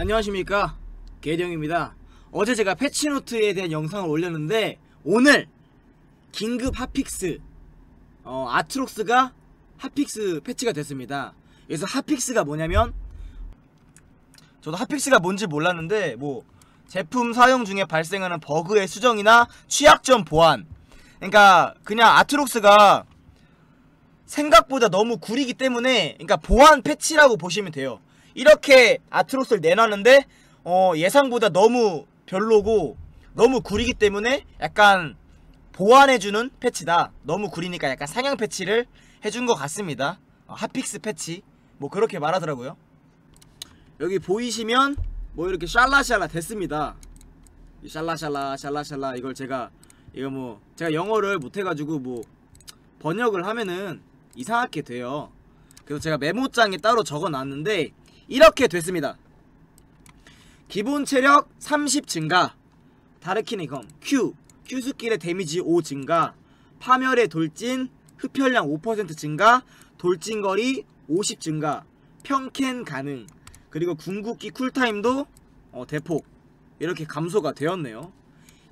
안녕하십니까? 개령입니다. 어제 제가 패치노트에 대한 영상을 올렸는데 오늘 긴급 핫픽스 어, 아트록스가 핫픽스 패치가 됐습니다. 그래서 핫픽스가 뭐냐면 저도 핫픽스가 뭔지 몰랐는데 뭐 제품 사용 중에 발생하는 버그의 수정이나 취약점 보완 그러니까 그냥 아트록스가 생각보다 너무 구리기 때문에 그러니까 보안 패치라고 보시면 돼요 이렇게 아트로스를 내놨는데 어, 예상보다 너무 별로고 너무 구리기 때문에 약간 보완해주는 패치다. 너무 구리니까 약간 상향 패치를 해준 것 같습니다. 어, 핫픽스 패치. 뭐 그렇게 말하더라고요. 여기 보이시면 뭐 이렇게 샬라샬라 됐습니다. 이 샬라샬라 샬라샬라 이걸 제가 이거 뭐 제가 영어를 못해가지고 뭐 번역을 하면은 이상하게 돼요. 그래서 제가 메모장에 따로 적어놨는데 이렇게 됐습니다. 기본 체력 30 증가 다르키니검 Q Q 스킬의 데미지 5 증가 파멸의 돌진 흡혈량 5% 증가 돌진거리 50 증가 평캔 가능 그리고 궁극기 쿨타임도 어, 대폭 이렇게 감소가 되었네요.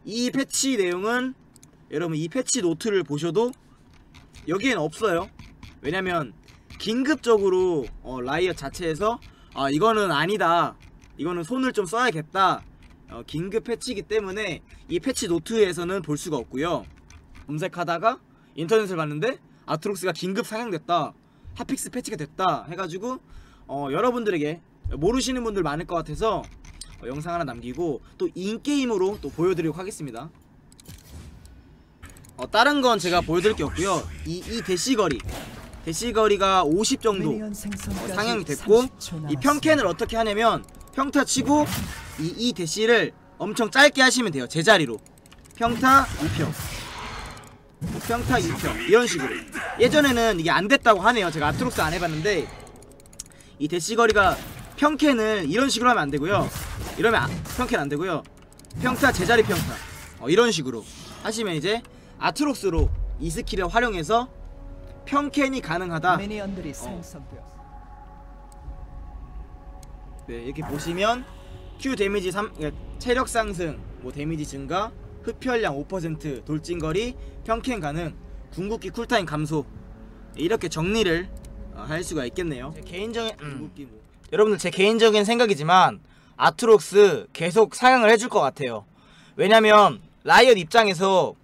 이 패치 내용은 여러분 이 패치 노트를 보셔도 여기엔 없어요. 왜냐면 긴급적으로 어, 라이엇 자체에서 아 이거는 아니다. 이거는 손을 좀 써야겠다. 어, 긴급 패치이기 때문에 이 패치 노트에서는 볼 수가 없고요. 검색하다가 인터넷을 봤는데 아트록스가 긴급 상향됐다. 핫픽스 패치가 됐다 해가지고 어, 여러분들에게 모르시는 분들 많을 것 같아서 어, 영상 하나 남기고 또 인게임으로 또 보여드리도록 하겠습니다. 어, 다른 건 제가 보여드릴 게 없고요. 이, 이 대시거리 대시거리가 50 정도 어, 상향이 됐고 이 평캔을 어떻게 하냐면 평타 치고 이, 이 대시를 엄청 짧게 하시면 돼요 제자리로. 평타 2평 평타 2평 이런 식으로. 예전에는 이게 안 됐다고 하네요. 제가 아트록스 안 해봤는데 이 대시거리가 평캔을 이런 식으로 하면 안 되고요. 이러면 아, 평캔 안 되고요. 평타 제자리 평타. 어, 이런 식으로 하시면 이제 아트록스로 이 스킬을 활용해서 평캔이 가능하다 미니언들이 어. 네, 이렇게 보시면 Q 데미지 3 그러니까 체력 상승, 뭐 데미지 증가, 흡혈량 5%, 돌진거리, 평캔 가능, 궁극기 쿨타임 감소 이렇게 정리를 어, 할 수가 있겠네요. 제 개인적인 궁극기 뭐. 여러분들 제 개인적인 생각이지만 아트록스 계속 상향을 해줄 것 같아요. 왜냐면 라이엇 입장에서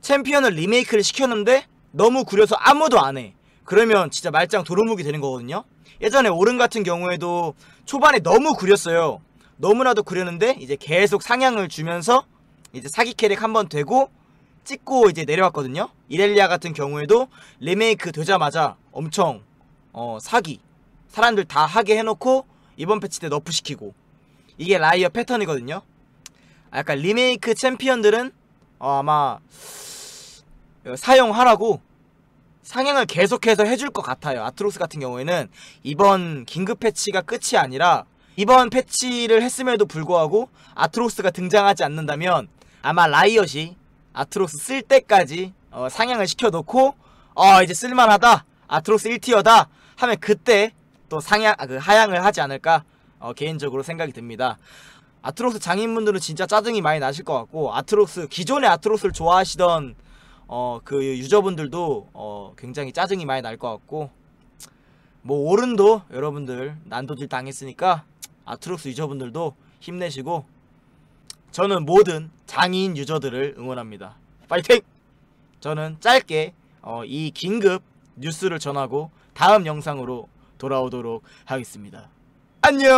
챔피언을 리메이크를 시켰는데 너무 구려서 아무도 안 해. 그러면 진짜 말짱 도루묵이 되는 거거든요. 예전에 오른 같은 경우에도 초반에 너무 구렸어요. 너무나도 구렸는데 이제 계속 상향을 주면서 이제 사기 캐릭 한 번 되고 찍고 이제 내려왔거든요. 이렐리아 같은 경우에도 리메이크 되자마자 엄청 어 사기 사람들 다 하게 해놓고 이번 패치 때 너프 시키고 이게 라이어 패턴이거든요. 아, 약간 리메이크 챔피언들은 어, 아마 어, 사용하라고 상향을 계속해서 해줄 것 같아요. 아트록스 같은 경우에는 이번 긴급 패치가 끝이 아니라 이번 패치를 했음에도 불구하고 아트록스가 등장하지 않는다면 아마 라이엇이 아트록스 쓸 때까지 어, 상향을 시켜놓고 어 이제 쓸만하다 아트록스 1티어다 하면 그때 또 상향 아, 그 하향을 하지 않을까 어, 개인적으로 생각이 듭니다. 아트록스 장인분들은 진짜 짜증이 많이 나실 것 같고 아트록스 기존의 아트록스를 좋아하시던 어 그 유저분들도 어 굉장히 짜증이 많이 날 것 같고 뭐 오른도 여러분들 난도질 당했으니까 아트록스 유저분들도 힘내시고 저는 모든 장인 유저들을 응원합니다. 파이팅! 저는 짧게 어, 이 긴급 뉴스를 전하고 다음 영상으로 돌아오도록 하겠습니다. 안녕!